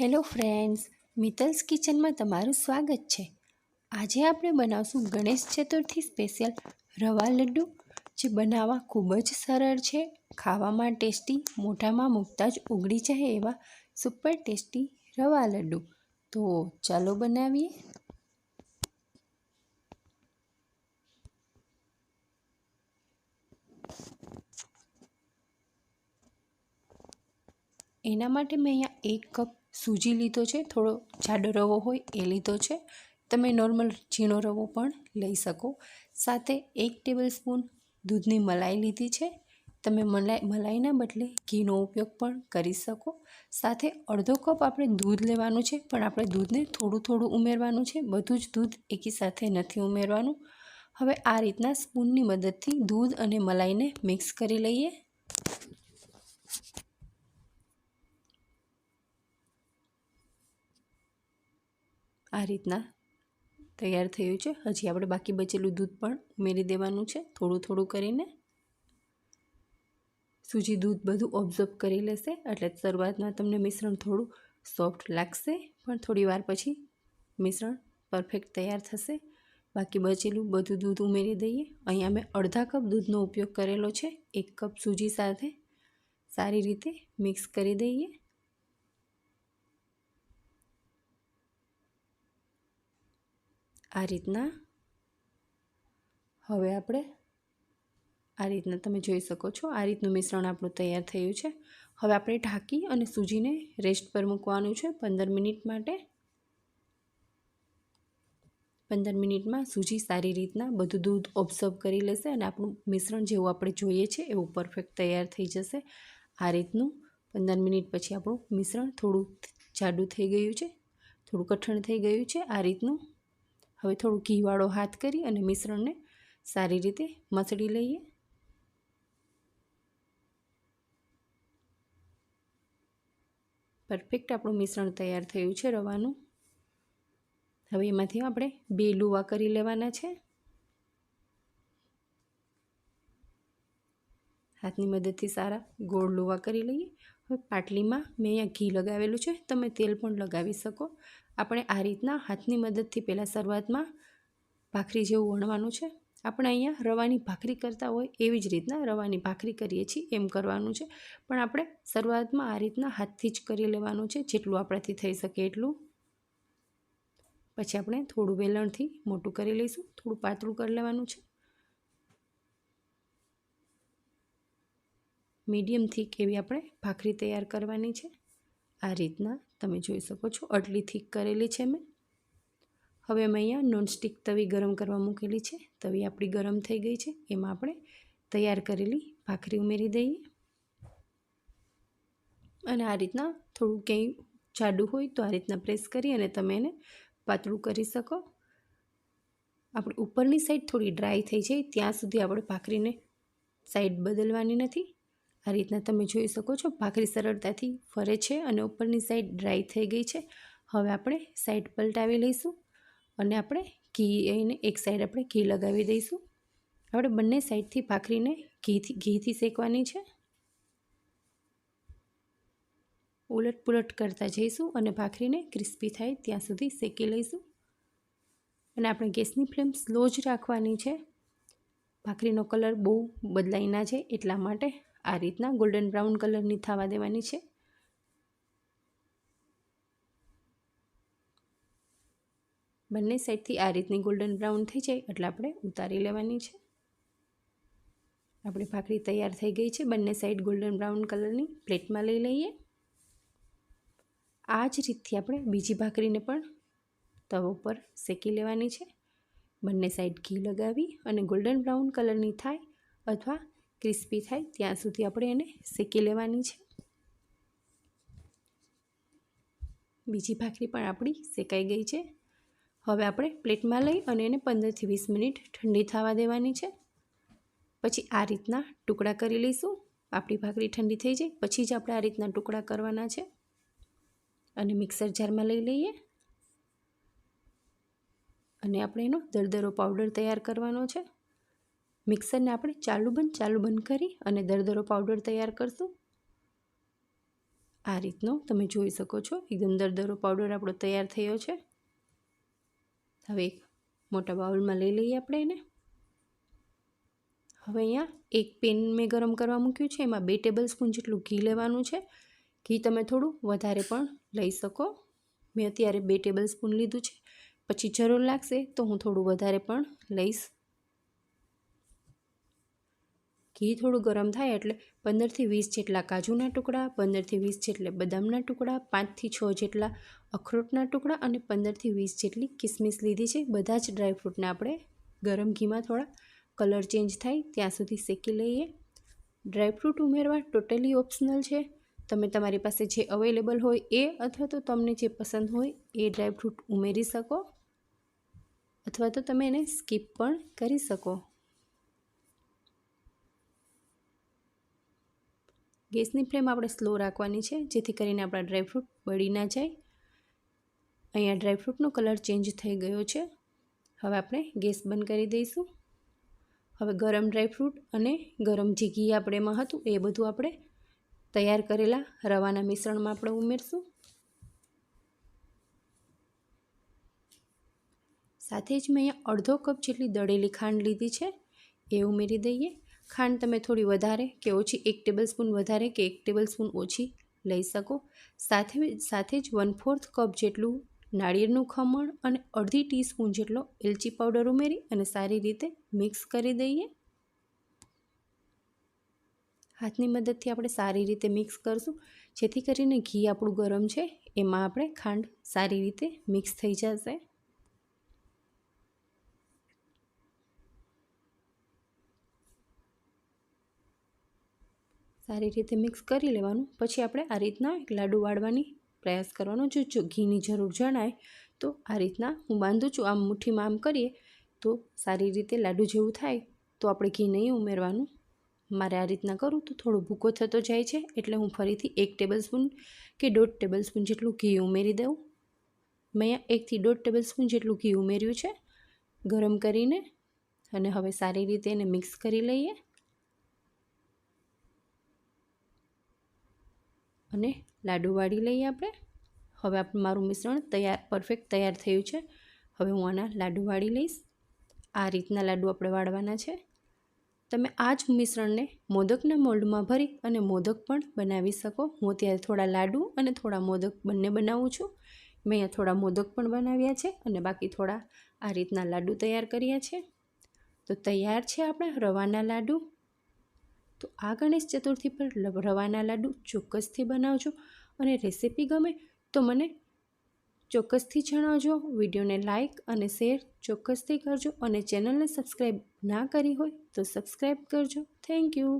Hello friends, મિતલ્સ કિચનમાં તમારું સ્વાગત છે. આજે આપણે બનાવશું ગણેશ ચતુર્થી સ્પેશિયલ રવા લડ્ડુ, જે બનાવવા ખૂબ જ સરળ છે, ખાવામાં ટેસ્ટી, મોઢામાં મૂકતા જ ઉગડી જાય એવા સુપર ટેસ્ટી રવા લડ્ડુ. તો ચાલો બનાવીએ. એના માટે મેં અહીંયા એક કપ સૂજી લીધો છે, થોડો જાડો રવો હોય એ લીધો છે. તમે નોર્મલ ઝીણો રવો પણ લઈ શકો. સાથે એક ટેબલ સ્પૂન દૂધની મલાઈ લીધી છે. તમે મલાઈ, મલાઈના બદલે ઘીનો ઉપયોગ પણ કરી શકો. સાથે અડધો કપ આપણે દૂધ લેવાનું છે, પણ આપણે દૂધને થોડું થોડું ઉમેરવાનું છે. બધું જ દૂધ એકી સાથે નથી ઉમેરવાનું. હવે આ રીતના સ્પૂનની મદદથી દૂધ અને મલાઈને મિક્સ કરી લઈએ. આ રીતના તૈયાર થયું છે. હજી આપણે બાકી બચેલું દૂધ પણ ઉમેરી દેવાનું છે. થોડું થોડું કરીને સૂજી દૂધ બધું ઓબ્ઝર્વ કરી લેશે. એટલે શરૂઆતમાં તમને મિશ્રણ થોડું સોફ્ટ લાગશે, પણ થોડી વાર પછી મિશ્રણ પરફેક્ટ તૈયાર થશે. બાકી બચેલું બધું દૂધ ઉમેરી દઈએ. અહીંયા મેં અડધા કપ દૂધનો ઉપયોગ કરેલો છે. એક કપ સૂજી સાથે સારી રીતે મિક્સ કરી દઈએ. આ રીતના. હવે આપણે આ રીતના તમે જોઈ શકો છો, આ રીતનું મિશ્રણ આપણું તૈયાર થયું છે. હવે આપણે ઢાંકી અને સૂજીને રેસ્ટ પર મૂકવાનું છે પંદર મિનિટ માટે. પંદર મિનિટમાં સૂજી સારી રીતના બધું દૂધ ઓબ્ઝર્વ કરી લેશે અને આપણું મિશ્રણ જેવું આપણે જોઈએ છે એવું પરફેક્ટ તૈયાર થઈ જશે. આ રીતનું પંદર મિનિટ પછી આપણું મિશ્રણ થોડું જાડું થઈ ગયું છે, થોડું કઠણ થઈ ગયું છે આ રીતનું. હવે થોડું ઘીવાળો હાથ કરી અને મિશ્રણને સારી રીતે મસળી લઈએ. પરફેક્ટ આપણું મિશ્રણ તૈયાર થયું છે રવાનું. હવે એમાંથી આપણે બે લુવા કરી લેવાના છે. હાથની મદદથી સારા ગોળ લુવા કરી લઈએ. હવે પાટલીમાં મેં અહીંયા ઘી લગાવેલું છે. તમે તેલ પણ લગાવી શકો. આપણે આ રીતના હાથની મદદથી પહેલાં શરૂઆતમાં ભાખરી જેવું વણવાનું છે. આપણે અહીંયા રવાની ભાખરી કરતા હોય એવી જ રીતના રવાની ભાખરી કરીએ છીએ, એમ કરવાનું છે. પણ આપણે શરૂઆતમાં આ રીતના હાથથી જ કરી લેવાનું છે, જેટલું આપણાથી થઈ શકે એટલું. પછી આપણે થોડું વેલણથી મોટું કરી લઈશું, થોડું પાતળું કરી લેવાનું છે. મીડિયમ થીક એવી આપણે ભાખરી તૈયાર કરવાની છે. આ રીતના તમે જોઈ શકો છો. આટલી થીક કરેલી છે મેં. હવે અમે અહીંયા નોનસ્ટિક તવી ગરમ કરવા મૂકેલી છે. તવી આપણી ગરમ થઈ ગઈ છે. એમાં આપણે તૈયાર કરેલી ભાખરી ઉમેરી દઈએ. અને આ રીતના થોડું ક્યાંય જાડું હોય તો આ રીતના પ્રેસ કરી અને તમે એને પાતળું કરી શકો. આપણે ઉપરની સાઈડ થોડી ડ્રાય થઈ જાય. ત્યાં સુધી આપણે ભાખરીને સાઈડ બદલવાની નથી. આ રીતના તમે જોઈ શકો છો, ભાખરી સરળતાથી ફરે છે અને ઉપરની સાઈડ ડ્રાય થઈ ગઈ છે. હવે આપણે સાઈડ પલટાવી લઈશું અને આપણે ઘી એને એક સાઈડ આપણે ઘી લગાવી દઈશું. આપણે બંને સાઈડથી ભાખરીને ઘીથી ઘીથી શેકવાની છે. ઉલટ પુલટ કરતા જઈશું અને ભાખરીને ક્રિસ્પી થાય ત્યાં સુધી શેકી લઈશું. અને આપણે ગેસની ફ્લેમ સ્લો જ રાખવાની છે. ભાખરીનો કલર બહુ બદલાઈ ના છે એટલા માટે આ રીતના ગોલ્ડન બ્રાઉન કલરની થવા દેવાની છે. બંને સાઈડથી આ રીતની ગોલ્ડન બ્રાઉન થઈ જાય એટલે આપણે ઉતારી લેવાની છે. આપણી ભાખરી તૈયાર થઈ ગઈ છે. બંને સાઈડ ગોલ્ડન બ્રાઉન કલરની પ્લેટમાં લઈ લઈએ. આ જ રીતથી આપણે બીજી ભાખરીને પણ તવ ઉપર શેકી લેવાની છે. બંને સાઈડ ઘી લગાવી અને ગોલ્ડન બ્રાઉન કલરની થાય અથવા ક્રિસ્પી થાય ત્યાં સુધી આપણે એને શેકી લેવાની છે. બીજી ભાખરી પણ આપણી શેકાઈ ગઈ છે. હવે આપણે પ્લેટમાં લઈ અને એને પંદરથી વીસ મિનિટ ઠંડી થવા દેવાની છે. પછી આ રીતના ટુકડા કરી લઈશું. આપણી ભાખરી ઠંડી થઈ જાય પછી જ આપણે આ રીતના ટુકડા કરવાના છે. અને મિક્સર જારમાં લઈ લઈએ. અને આપણે એનો દરદરો પાવડર તૈયાર કરવાનો છે. મિક્સરને આપણે ચાલુ બંધ ચાલુ બંધ કરી અને દરદરો પાવડર તૈયાર કરશું. આ રીતનો તમે જોઈ શકો છો, એકદમ દરદરો પાવડર આપણો તૈયાર થયો છે. હવે એક મોટા બાઉલમાં લઈ લઈએ આપણે એને. હવે અહીંયા એક પેન મેં ગરમ કરવા મૂક્યું છે, એમાં બે ટેબલ સ્પૂન જેટલું ઘી લેવાનું છે. ઘી તમે થોડું વધારે પણ લઈ શકો. મેં અત્યારે બે ટેબલ સ્પૂન લીધું છે. પછી જરૂર લાગશે તો હું થોડું વધારે પણ લઈશ. ઘી થોડું ગરમ થાય એટલે પંદરથી વીસ જેટલા કાજુના ટુકડા, પંદરથી વીસ જેટલા બદામના ટુકડા, પાંચથી છ જેટલા અખરોટના ટુકડા અને પંદરથી વીસ જેટલી કિસમિસ લીધી છે. બધા જ ડ્રાયફ્રૂટને આપણે ગરમ ઘીમાં થોડા કલર ચેન્જ થાય ત્યાં સુધી શેકી લઈએ. ડ્રાયફ્રૂટ ઉમેરવા ટોટલી ઓપ્શનલ છે. તમે તમારી પાસે જે અવેલેબલ હોય એ અથવા તો તમને જે પસંદ હોય એ ડ્રાયફ્રૂટ ઉમેરી શકો અથવા તો તમે એને સ્કીપ પણ કરી શકો. ગેસની ફ્લેમ આપણે સ્લો રાખવાની છે, જેથી કરીને આપણા ડ્રાયફ્રૂટ બળી ના જાય. અહીંયા ડ્રાયફ્રૂટનો કલર ચેન્જ થઈ ગયો છે. હવે આપણે ગેસ બંધ કરી દઈશું. હવે ગરમ ડ્રાયફ્રૂટ અને ગરમ જે ઘી આપણે એમાં હતું, એ બધું આપણે તૈયાર કરેલા રવાના મિશ્રણમાં આપણે ઉમેરશું. સાથે જ મેં અહીંયા અડધો કપ જેટલી દળેલી ખાંડ લીધી છે, એ ઉમેરી દઈએ. ખાંડ તમે થોડી વધારે કે ઓછી એક ટેબલ સ્પૂન વધારે કે એક ટેબલ સ્પૂન ઓછી લઈ શકો. સાથે સાથે જ વન ફોર્થ કપ જેટલું નાળિયેરનું ખમણ અને અડધી ટીસ્પૂન જેટલો એલચી પાવડર ઉમેરી અને સારી રીતે મિક્સ કરી દઈએ. હાથની મદદથી આપણે સારી રીતે મિક્સ કરશું. જેથી કરીને ઘી આપણું ગરમ છે, એમાં આપણે ખાંડ સારી રીતે મિક્સ થઈ જશે. સારી રીતે મિક્સ કરી લેવાનું. પછી આપણે આ રીતના એક લાડુ વાળવાની પ્રયાસ કરવાનો. જો જો ઘીની જરૂર જણાય, તો આ રીતના હું બાંધું છું. આમ મુઠ્ઠીમાં આમ કરીએ, તો સારી રીતે લાડુ જેવું થાય, તો આપણે ઘી નહીં ઉમેરવાનું. મારે આ રીતના કરું તો થોડો ભૂકો થતો જાય છે, એટલે હું ફરીથી એક ટેબલ સ્પૂન કે દોઢ ટેબલ સ્પૂન જેટલું ઘી ઉમેરી દઉં. મેં અહીંયા એકથી દોઢ ટેબલ સ્પૂન જેટલું ઘી ઉમેર્યું છે, ગરમ કરીને. અને હવે સારી રીતે એને મિક્સ કરી લઈએ. અને લાડુ વાળી લઈએ આપણે. હવે આપણે મારું મિશ્રણ તૈયાર, પરફેક્ટ તૈયાર થયું છે. હવે હું આના લાડુ વાળી લઈશ. આ રીતના લાડુ આપણે વાળવાના છે. તમે આ જ મિશ્રણને મોદકના મોલ્ડમાં ભરી અને મોદક પણ બનાવી શકો. હું અત્યારે થોડા લાડુ અને થોડા મોદક બંને બનાવું છું. મેં અહીંયા થોડા મોદક પણ બનાવ્યા છે અને બાકી થોડા આ રીતના લાડુ તૈયાર કર્યા છે. તો તૈયાર છે આપણા રવાના લાડુ. તો આ ગણેશ ચતુર્થી પર રવાના લાડુ ચોક્કસથી બનાવજો અને રેસીપી ગમે તો મને ચોક્કસથી જણાવજો. વિડીયોને લાઇક અને શેર ચોક્કસથી કરજો અને ચેનલને સબસ્ક્રાઈબ ના કરી હોય તો સબસ્ક્રાઈબ કરજો. Thank you.